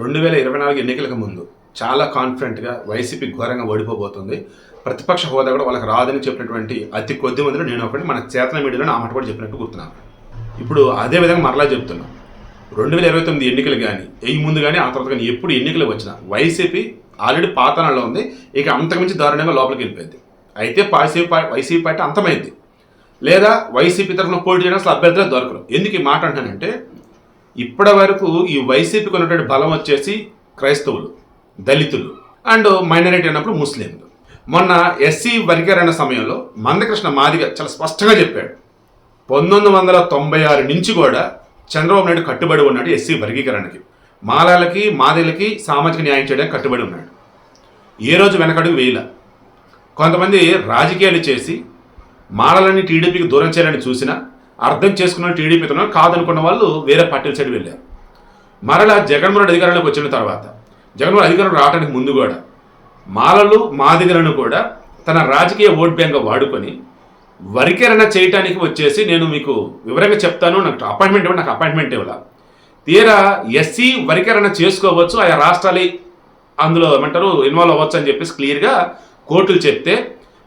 రెండు వేల ఇరవై నాలుగు ఎన్నికలకు ముందు చాలా కాన్ఫిడెంట్గా వైసీపీ ఘోరంగా ఓడిపోబోతుంది. ప్రతిపక్ష హోదా కూడా వాళ్ళకి రాదని చెప్పినటువంటి అతి కొద్ది మందిలో నేను ఒకటి మన చేతన మీడియాలో ఆ మాట కూడా చెప్పినట్టు గుర్తున్నాను. ఇప్పుడు అదే విధంగా మరలా చెప్తున్నా. రెండు వేల ఇరవై తొమ్మిది ఎన్నికలు కానీ ఈ ముందు కానీ ఆ తర్వాత కానీ ఎప్పుడు ఎన్నికలు వచ్చినా వైసీపీ ఆల్రెడీ పాతనలో ఉంది. ఇక అంతకుమించి దారుణంగా లోపలికి వెళ్ళిపోయింది. అయితే వైసీపీ వైసీపీ పార్టీ అంతమైంది. లేదా వైసీపీ తరఫున పోటీ చేయడం అసలు అభ్యర్థులే దొరకరు. ఎందుకు ఈ మాట అంటానంటే ఇప్పటి వరకు ఈ వైసీపీకి ఉన్నటువంటి బలం వచ్చేసి క్రైస్తవులు దళితులు అండ్ మైనారిటీ అన్నప్పుడు ముస్లింలు. మొన్న ఎస్సీ వర్గీకరణ సమయంలో మందకృష్ణ మాదిగ చాలా స్పష్టంగా చెప్పాడు. పంతొమ్మిది వందల తొంభై ఆరు నుంచి కూడా చంద్రబాబు నాయుడు కట్టుబడి ఉన్నాడు ఎస్సీ వర్గీకరణకి. మాలాలకి మాదిలకి సామాజిక న్యాయం చేయడానికి కట్టుబడి ఉన్నాడు. ఏ రోజు వెనకడుగు వేయల. కొంతమంది రాజకీయాలు చేసి మాలలని టీడీపీకి దూరం చేయాలని చూసినా అర్థం చేసుకున్న టీడీపీతో కాదనుకున్న వాళ్ళు వేరే పార్టీల సైడ్ వెళ్ళారు. మరలా జగన్మోహన్ రెడ్డి అధికారంలోకి వచ్చిన తర్వాత జగన్మోహన్ అధికారం రావడానికి ముందు కూడా మాలలు మాదిగలను కూడా తన రాజకీయ ఓట్ బ్యాంక్గా వాడుకొని వరికరణ చేయటానికి వచ్చేసి నేను మీకు వివరంగా చెప్తాను. నాకు అపాయింట్మెంట్ ఇవ్వండి. నాకు అపాయింట్మెంట్ ఇవ్వాల? తీరా ఎస్సీ వరికరణ చేసుకోవచ్చు. ఆయా రాష్ట్రాలు అందులో ఏమంటారు ఇన్వాల్వ్ అవ్వచ్చు అని చెప్పేసి క్లియర్గా కోర్టులు చెప్తే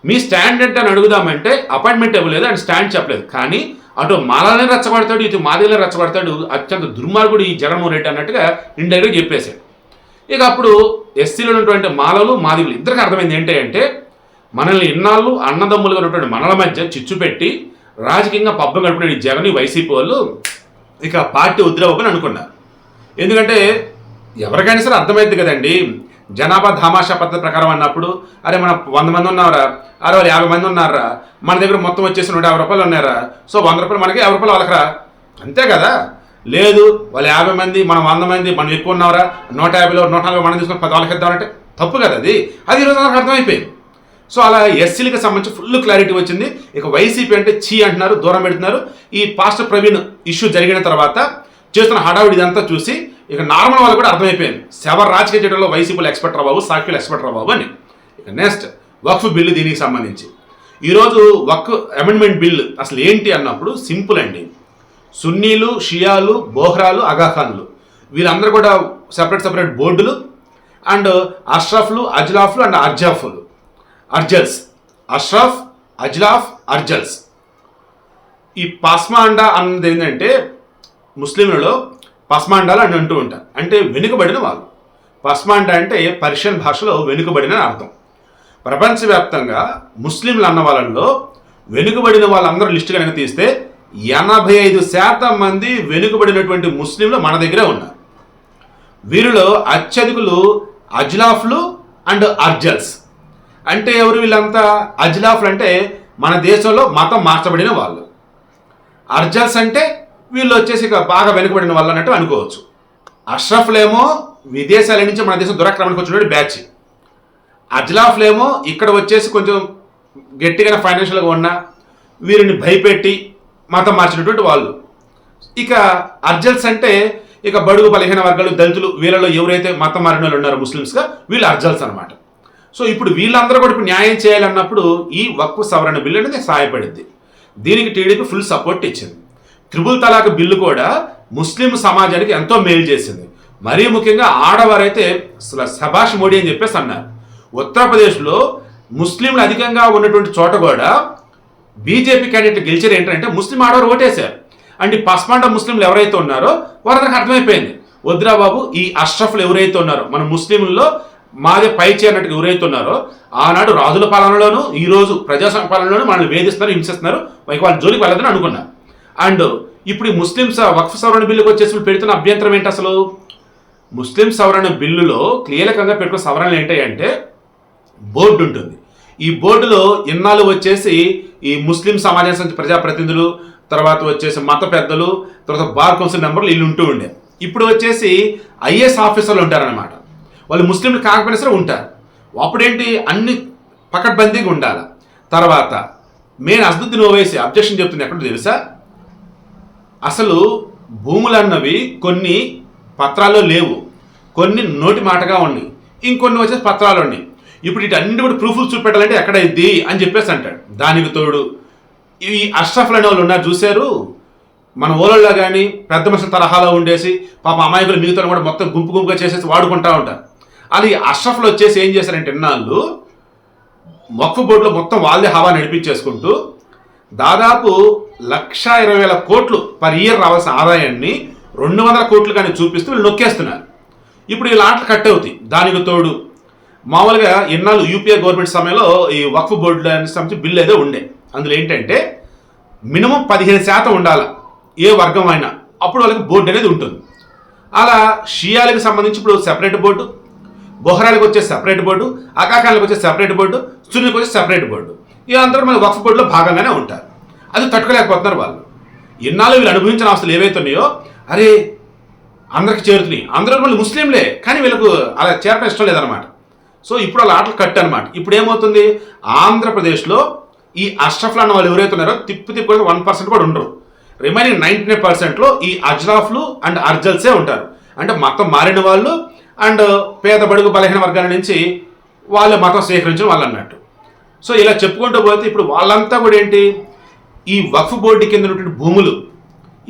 మీ స్టాండ్ అంటే అని అడుగుదామంటే అపాయింట్మెంట్ ఇవ్వలేదు అని స్టాండ్ చెప్పలేదు. కానీ అటు మాలని రెచ్చగొడతాడు ఇటు మాదిలే రెచ్చగొడతాడు అత్యంత దుర్మార్గుడు ఈ జగన్మోహన్ రెడ్డి అన్నట్టుగా ఇండైరెక్ట్ చెప్పేశాడు ఇక అప్పుడు ఎస్సీలో ఉన్నటువంటి మాలలు మాదిగులు ఇద్దరికి అర్థమైంది ఏంటి అంటే మనల్ని ఇన్నాళ్ళు అన్నదమ్ములుగా ఉన్నటువంటి మనల మధ్య చిచ్చు పెట్టి రాజకీయంగా పబ్బం గడిపిన జగన్ వైసీపీ వాళ్ళు ఇక పార్టీ వదిలేవని అనుకున్నారు. ఎందుకంటే ఎవరికైనా సరే అర్థమైంది కదండి జనాభా ధామాషా పద్ధతి ప్రకారం అన్నప్పుడు అరే మన వంద మంది ఉన్నారా అరే వాళ్ళు యాభై మంది ఉన్నారా మన దగ్గర మొత్తం వచ్చేసి నూట యాభై రూపాయలు ఉన్నారా సో వంద రూపాయలు మనకి యాభై రూపాయలు వాళ్ళకరా అంతే కదా? లేదు వాళ్ళు యాభై మంది మనం వంద మంది మనం ఎక్కువ ఉన్నారా నూట యాభైలో నూట నలభై మనం తీసుకొని పది వాళ్ళకి ఇద్దామంటే తప్పు కదా అది? అది ఈరోజు నాకు అర్థమైపోయింది. సో అలా ఎస్సీలకు సంబంధించి ఫుల్ క్లారిటీ వచ్చింది. ఇక వైసీపీ అంటే చీ అంటున్నారు దూరం పెడుతున్నారు. ఈ పాస్టర్ ప్రవీణ్ ఇష్యూ జరిగిన తర్వాత చేస్తున్న హడావిడి ఇదంతా చూసి ఇక నార్మల్ వాళ్ళు కూడా అర్థమైపోయింది. శవ రాజకీయ చేయడంలో వైసీపీలు ఎక్స్పర్ట్ రా బాబు సాక్షులు ఎక్స్పర్ట్ రా బాబు అని. ఇక నెక్స్ట్ వక్ఫ్ బిల్లు దీనికి సంబంధించి. ఈరోజు వక్ అమెండ్మెంట్ బిల్ అసలు ఏంటి అన్నప్పుడు సింపుల్ అండి. సున్నీలు షియాలు బోహ్రాలు అగాఖాన్లు వీళ్ళందరూ కూడా సెపరేట్ సెపరేట్ బోర్డులు అండ్ అష్రఫ్లు అజ్లాఫ్లు అండ్ అర్జాఫ్లు. అర్జల్స్. అష్రఫ్ అజ్లాఫ్ అర్జల్స్. ఈ పస్మాండా అన్నది ఏంటంటే ముస్లింలలో పస్మాండాలు అని అంటూ ఉంటారు. అంటే వెనుకబడిన వాళ్ళు. పస్మాండ అంటే పర్షియన్ భాషలో వెనుకబడిన అర్థం. ప్రపంచవ్యాప్తంగా ముస్లింలు అన్న వాళ్ళల్లో వెనుకబడిన వాళ్ళందరూ లిస్టు కనుక తీస్తే ఎనభై ఐదు శాతం మంది వెనుకబడినటువంటి ముస్లింలు మన దగ్గరే ఉన్నారు. వీరిలో అత్యధికులు అజ్లాఫ్లు అండ్ అర్జల్స్. అంటే ఎవరు వీళ్ళంతా? అజ్లాఫ్లు అంటే మన దేశంలో మతం మార్చబడిన వాళ్ళు. అర్జల్స్ అంటే వీళ్ళు వచ్చేసి ఇక బాగా వెనుకబడిన వాళ్ళు అన్నట్టు అనుకోవచ్చు. అష్రఫ్లేమో విదేశాల నుంచి మన దేశం దురాక్రమణకు వచ్చినటువంటి బ్యాచ్. అజ్లాఫ్లేమో ఇక్కడ వచ్చేసి కొంచెం గట్టిగా ఫైనాన్షియల్గా ఉన్న వీరిని భయపెట్టి మతం మార్చినటువంటి వాళ్ళు. ఇక అర్జల్స్ అంటే ఇక బడుగు బలహీన వర్గాలు దళితులు వీళ్ళలో ఎవరైతే మతం మారిన వాళ్ళు ఉన్నారో ముస్లిమ్స్గా వీళ్ళు అర్జల్స్ అనమాట సో ఇప్పుడు వీళ్ళందరూ కూడా ఇప్పుడు న్యాయం చేయాలన్నప్పుడు ఈ వక్ఫ్ సవరణ బిల్లు అనేది సహాయపడింది దీనికి టీడీపీ ఫుల్ సపోర్ట్ ఇచ్చింది. త్రిబుల్ తలాక్ బిల్లు కూడా ముస్లిం సమాజానికి ఎంతో మేలు చేసింది. మరీ ముఖ్యంగా ఆడవారైతే సభాష్ మోడీ అని చెప్పేసి అన్నారు. ఉత్తరప్రదేశ్లో ముస్లింలు అధికంగా ఉన్నటువంటి చోట కూడా బీజేపీ క్యాండిడేట్ గెలిచారు ఏంటంటే ముస్లిం ఆడవారు ఓటేశారు. అండ్ ఈ పస్మాండ ముస్లింలు ఎవరైతే ఉన్నారో వారందరికి అర్థమైపోయింది. వద్దురా బాబు ఈ అష్రఫ్లు ఎవరైతే ఉన్నారో మన ముస్లింల్లో మాదే పై చేరినట్టుగా ఎవరైతే ఉన్నారో ఆనాడు రాజుల పాలనలోను ఈ రోజు ప్రజాస్వామ్య పాలనలోను మనల్ని వేధిస్తున్నారు హింసిస్తున్నారు వాళ్ళ జోలికి వెళ్ళదని అనుకున్నారు. అండ్ ఇప్పుడు ఈ ముస్లిమ్స్ వక్ఫ్ సవరణ బిల్లుకి వచ్చేసి పెడుతున్న అభ్యంతరం ఏంటి అసలు? ముస్లిం సవరణ బిల్లులో క్లియర్కంగా పెట్టుకున్న సవరణలు ఏంటంటే బోర్డు ఉంటుంది. ఈ బోర్డులో ఇన్నాళ్ళు వచ్చేసి ఈ ముస్లిం సమాజానికి సంబంధించిన ప్రజాప్రతినిధులు తర్వాత వచ్చేసి మత పెద్దలు తర్వాత బార్ కౌన్సిల్ మెంబర్లు వీళ్ళు ఉంటూ ఉండే. ఇప్పుడు వచ్చేసి ఐఏఎస్ ఆఫీసర్లు ఉంటారనమాట వాళ్ళు ముస్లింలు కాకపోయినా సరే ఉంటారు. అప్పుడేంటి? అన్ని పకడ్బందీగా ఉండాలి. తర్వాత మెయిన్ అసదుద్దీన్ ఓవైసీ అబ్జెక్షన్ చెప్తుంది ఎక్కడ తెలుసా? అసలు భూములు అన్నవి కొన్ని పత్రాల్లో లేవు. కొన్ని నోటి మాటగా ఉన్నాయి. ఇంకొన్ని వచ్చేసి పత్రాలు ఉన్నాయి. ఇప్పుడు ఇటన్ని కూడా ప్రూఫ్లు చూపెట్టాలంటే ఎక్కడైద్ది అని చెప్పేసి అంటాడు. దానికి తోడు ఈ అష్రఫ్లు అనే వాళ్ళు ఉన్నారు చూశారు? మన ఊళ్ళల్లో కానీ పెద్ద మనుషుల తరహాలో ఉండేసి పాప అమాయకులు మిగతా కూడా మొత్తం గుంపు గుంపుగా చేసేసి వాడుకుంటా ఉంటారు. అది అష్రఫ్లు వచ్చేసి ఏం చేశారంటే ఇన్నాళ్ళు మొక్కు బోర్డులో మొత్తం వాళ్ళే హవా నడిపించేసుకుంటూ దాదాపు లక్ష ఇరవై వేల కోట్లు పర్ ఇయర్ రావాల్సిన ఆదాయాన్ని రెండు వందల కోట్లు కానీ చూపిస్తూ వీళ్ళు నొక్కేస్తున్నారు. ఇప్పుడు ఈ లాంట్లు కట్ అవుతాయి. దానికి తోడు మామూలుగా ఎన్నాళ్ళు యూపీఏ గవర్నమెంట్ సమయంలో ఈ వక్ఫ్ బోర్డు సంబంధించి బిల్లు ఏదో ఉండే. అందులో ఏంటంటే మినిమం పదిహేను శాతం ఉండాలి ఏ వర్గం అయినా. అప్పుడు వాళ్ళకి బోర్డు అనేది ఉంటుంది. అలా షియాలకు సంబంధించి ఇప్పుడు సెపరేట్ బోర్డు బొహరాలకు వచ్చే సెపరేట్ బోర్డు అకాకాలకు వచ్చే సెపరేట్ బోర్డు సున్నికి వచ్చే సెపరేట్ బోర్డు. ఇదంతా మన వక్ఫ్ బోర్డులో భాగంగానే ఉంటారు. అది తట్టుకోలేకపోతున్నారు వాళ్ళు. ఎన్నాళ్ళు వీళ్ళు అనుభవించిన అవసరాలు ఏవైతే ఉన్నాయో అరే అందరికి చేరుతున్నాయి. అందరూ మళ్ళీ ముస్లింలే కానీ వీళ్ళకు అలా చేరడం ఇష్టం లేదనమాట సో ఇప్పుడు అలా ఆటలు కట్ అనమాట ఇప్పుడు ఏమవుతుంది? ఆంధ్రప్రదేశ్లో ఈ అష్రఫ్లు అన్న వాళ్ళు ఎవరైతే ఉన్నారో తిప్పు తిప్పు వన్ పర్సెంట్ కూడా ఉండరు. రిమైనింగ్ నైంటీ నైన్ పర్సెంట్లో ఈ అజ్రాఫ్లు అండ్ అర్జల్సే ఉంటారు. అంటే మతం మారిన వాళ్ళు అండ్ పేద బడుగు బలహీన వర్గాల నుంచి వాళ్ళ మతం స్వీకరించిన వాళ్ళు అన్నట్టు. సో ఇలా చెప్పుకుంటూ పోతే ఇప్పుడు వాళ్ళంతా కూడా ఏంటి? ఈ వక్ఫ్ బోర్డు కింద ఉన్నటువంటి భూములు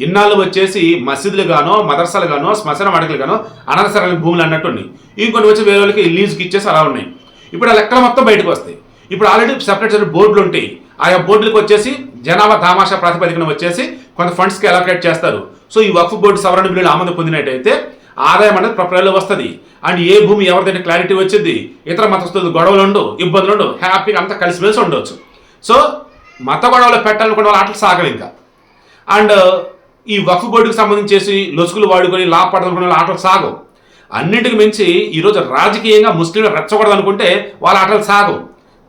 ఇన్నాళ్ళు వచ్చేసి మసీదులు గానో మదర్సాలు గానో శ్మశాన వాడకలు గానో అనవసరమైన భూములు అన్నట్టు ఉన్నాయి. ఇంకొన్ని వచ్చి వేరే వాళ్ళకి లీజుకి ఇచ్చేసి అలా ఉన్నాయి. ఇప్పుడు ఆ లెక్కలు మొత్తం బయటకు వస్తాయి. ఇప్పుడు ఆల్రెడీ సెపరేట్ సెపరేట్ బోర్డులు ఉంటాయి. ఆయా బోర్డులకు వచ్చేసి జనాభా తామాషా ప్రాతిపదికన వచ్చేసి కొంత ఫండ్స్కి అలొకేట్ చేస్తారు. సో ఈ వక్ఫ్ బోర్డు సవరణ బిల్లులు ఆమోదం పొందినట్టయితే ఆదాయం అనేది ప్రపంచంలో వస్తుంది. అండ్ ఏ భూమి ఎవరిదైనా క్లారిటీ వచ్చింది ఇతర మతస్థులు గొడవలు ఉండు ఇబ్బందులు ఉండు హ్యాపీగా అంతా కలిసిమెలిసి ఉండవచ్చు సో మత గొడవలు పెట్టాలనుకున్న వాళ్ళు ఆటలు సాగలు ఇంకా. అండ్ ఈ వక్ఫ్ బోర్డుకి సంబంధించేసి లొసుగులు వాడుకొని లాభపడాలనుకున్న వాళ్ళ ఆటలు సాగవు. అన్నింటికి మించి ఈరోజు రాజకీయంగా ముస్లింలు రెచ్చకూడదు అనుకుంటే వాళ్ళ ఆటలు సాగవు.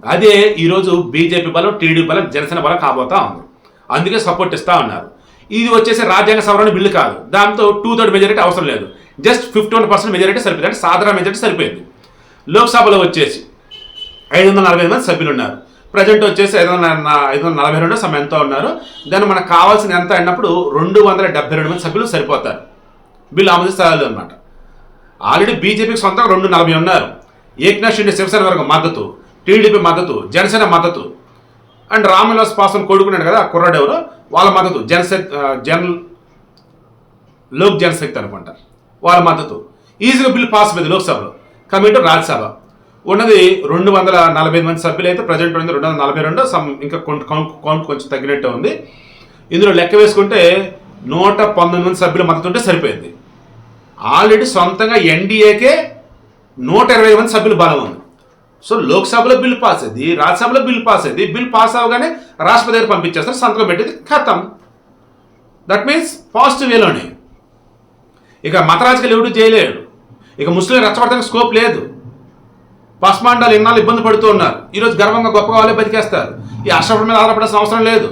అదే ఈరోజు బీజేపీ బలం టీడీపీ బలం జనసేన బలం కాబోతా ఉంది. అందుకే సపోర్ట్ ఇస్తా ఉన్నారు. ఇది వచ్చేసి రాజ్యాంగ సవరణ బిల్లు కాదు. దాంతో టూ థర్డ్ మెజారిటీ అవసరం లేదు. Just fifty one percent majority సరిపోయింది. అంటే సాధారణ మెజారిటీ సరిపోయింది. లోక్సభలో వచ్చేసి ఐదు వందల నలభై మంది సభ్యులు ఉన్నారు. ప్రజెంట్ వచ్చేసి ఐదు వందల ఐదు వందల నలభై రెండు సమ ఎంతో ఉన్నారు. దాన్ని మనకు కావాల్సిన ఎంత అన్నప్పుడు రెండు వందల డెబ్బై రెండు మంది సభ్యులు సరిపోతారు. బిల్లు ఆమోదిస్తారు అనమాట ఆల్రెడీ బీజేపీకి సొంతంగా రెండు నలభై ఉన్నారు. ఏక్నాథ్ షిండే శివసేన వర్గం మద్దతు టీడీపీ మద్దతు జనసేన మద్దతు. అండ్ రామవిలాస్ పాస్వాన్ కొడుకున్నాడు కదా ఆ వాళ్ళ మద్దతు. జనశక్తి జన్ లోక్ జనశక్తి అనుకుంటారు వాళ్ళ మద్దతు. ఈజీగా బిల్ పాస్ అయింది లోక్సభలో. కమిటీ రాజ్యసభ. ఉన్నది రెండు వందల నలభై మంది సభ్యులు అయితే ప్రజెంట్ ఉంది రెండు వందల నలభై రెండు సమ్ ఇంకా కౌంట్ కౌంట్ కౌంట్ కొంచెం తగ్గినట్టు ఉంది. ఇందులో లెక్క వేసుకుంటే నూట పంతొమ్మిది మంది సభ్యుల మద్దతు ఉంటే సరిపోయింది. ఆల్రెడీ సొంతంగా ఎన్డీఏకే నూట ఇరవై మంది సభ్యులు బలం ఉంది. సో లోక్సభలో బిల్ పాస్ అయింది రాజ్యసభలో బిల్ పాస్ అయింది. బిల్ పాస్ అవగానే రాష్ట్రపతి దగ్గర పంపించేస్తారు సంతకం పెట్టేది ఖతం. దట్ మీన్స్ పాజిటివ్ వేలోనే ఇక మత రాజకీయాలు ఎవడు చేయలేడు ఇక ముస్లిం రెచ్చగొట్టడానికి స్కోప్ లేదు. పస్మాండాలు ఎన్నాళ్ళు ఇబ్బంది పడుతూ ఉన్నారు. ఈరోజు గర్వంగా గొప్పగా వాళ్ళే బతికేస్తారు. ఈ అష్టపడి మీద ఆధారపడాల్సిన అవసరం లేదు.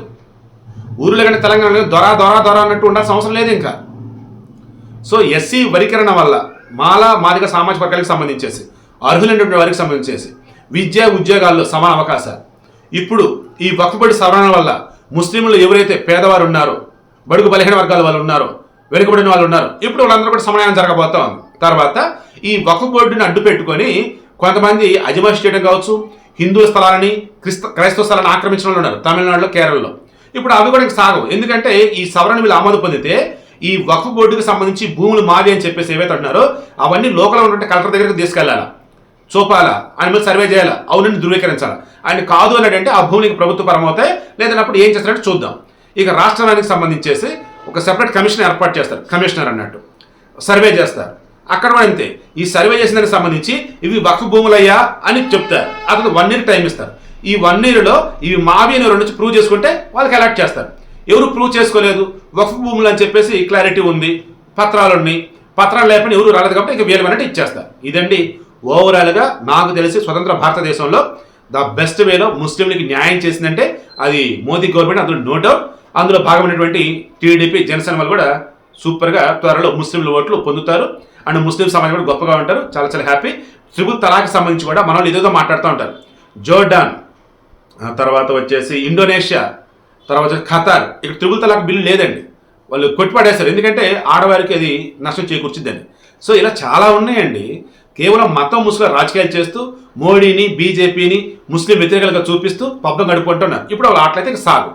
ఊరిలో కానీ తెలంగాణలో దొరా దొరా దొరా అన్నట్టు ఉండాల్సిన అవసరం లేదు ఇంకా. సో ఎస్సీ వరికరణ వల్ల మాల మాదిక సామాజిక వర్గాలకు సంబంధించేసి అర్హులైనటువంటి వారికి సంబంధించేసి విద్య ఉద్యోగాల్లో సమాన అవకాశాలు. ఇప్పుడు ఈ వక్ఫబడి సవరణ వల్ల ముస్లింలు ఎవరైతే పేదవారు ఉన్నారో బడుగు బలహీన వర్గాల వాళ్ళు ఉన్నారో వెనుకబడిన వాళ్ళు ఉన్నారు. ఇప్పుడు వాళ్ళందరూ కూడా సమన్వయం జరగబోతా ఉంది. తర్వాత ఈ వక్ఫ్ బోర్డుని అడ్డు పెట్టుకొని కొంతమంది అజమాయిష్ చేయడం కావచ్చు హిందూ స్థలాలని క్రిస్త క్రైస్తవ స్థలాన్ని ఆక్రమించిన వాళ్ళు ఉన్నారు తమిళనాడులో కేరళలో. ఇప్పుడు అవి కూడా సాగవు. ఎందుకంటే ఈ సవరణ వీళ్ళు ఆమోదం పొందితే ఈ వక్ఫ్ బోర్డుకి సంబంధించి భూములు మావి అని చెప్పేసి ఏవైతే అంటున్నారో అవన్నీ లోకల్ ఉన్నటువంటి కలెక్టర్ దగ్గరికి తీసుకెళ్ళాలా చూపాలా? ఆయన మీద సర్వే చేయాలా? అవునని ధృవీకరించాలా? ఆయన కాదు అన్నాడంటే ఆ భూమికి ప్రభుత్వ పరం అవుతాయి లేదన్నప్పుడు ఏం చేస్తారంటే చూద్దాం. ఇక రాష్ట్రానికి సంబంధించేసి ఒక సెపరేట్ కమిషన్ ఏర్పాటు చేస్తారు. కమిషనర్ అన్నట్టు. సర్వే చేస్తారు. అక్కడ కూడా అంతే. ఈ సర్వే చేసిన దానికి సంబంధించి ఇవి వక్ఫ్ భూములయ్యా అని చెప్తారు. అతను వన్ ఇయర్ టైం ఇస్తారు. ఈ వన్ ఇయర్లో ఇవి మావి అని రెండు ప్రూవ్ చేసుకుంటే వాళ్ళకి అలాట్ చేస్తారు. ఎవరు ప్రూవ్ చేసుకోలేదు? వక్ఫ్ భూములు అని చెప్పేసి క్లారిటీ ఉంది. పత్రాలు ఉన్నాయి. పత్రాలు లేకపోతే ఎవరు రాలేదు కాబట్టి ఇక వేలు అన్నట్టు ఇచ్చేస్తారు. ఇదండి ఓవరాల్గా నాకు తెలిసి స్వతంత్ర భారతదేశంలో ద బెస్ట్ వేలో ముస్లింలకి న్యాయం చేసిందంటే అది మోదీ గవర్నమెంట్ అందులో నో డౌట్ అందులో భాగమైనటువంటి టీడీపీ జనసేన వాళ్ళు కూడా సూపర్గా త్వరలో ముస్లింల ఓట్లు పొందుతారు. అండ్ ముస్లిం సమాజం కూడా గొప్పగా ఉంటారు. చాలా చాలా హ్యాపీ. త్రిపుల్ తలాకి సంబంధించి కూడా మన వాళ్ళు ఏదేదో మాట్లాడుతూ ఉంటారు. జోర్డాన్ తర్వాత వచ్చేసి ఇండోనేషియా తర్వాత వచ్చేసి ఖతార్. ఇక్కడ త్రిపుల్ తలాక్ బిల్లు లేదండి. వాళ్ళు కొట్టిపడేస్తారు ఎందుకంటే ఆడవారికి అది నష్టం చేకూర్చిద్దని సో ఇలా చాలా ఉన్నాయండి. కేవలం మతం ముసుగుల రాజకీయాలు చేస్తూ మోడీని బీజేపీని ముస్లిం వ్యతిరేకలుగా చూపిస్తూ పబ్బం గడుపుకుంటున్నారు. ఇప్పుడు వాళ్ళు అట్లయితే సాగు.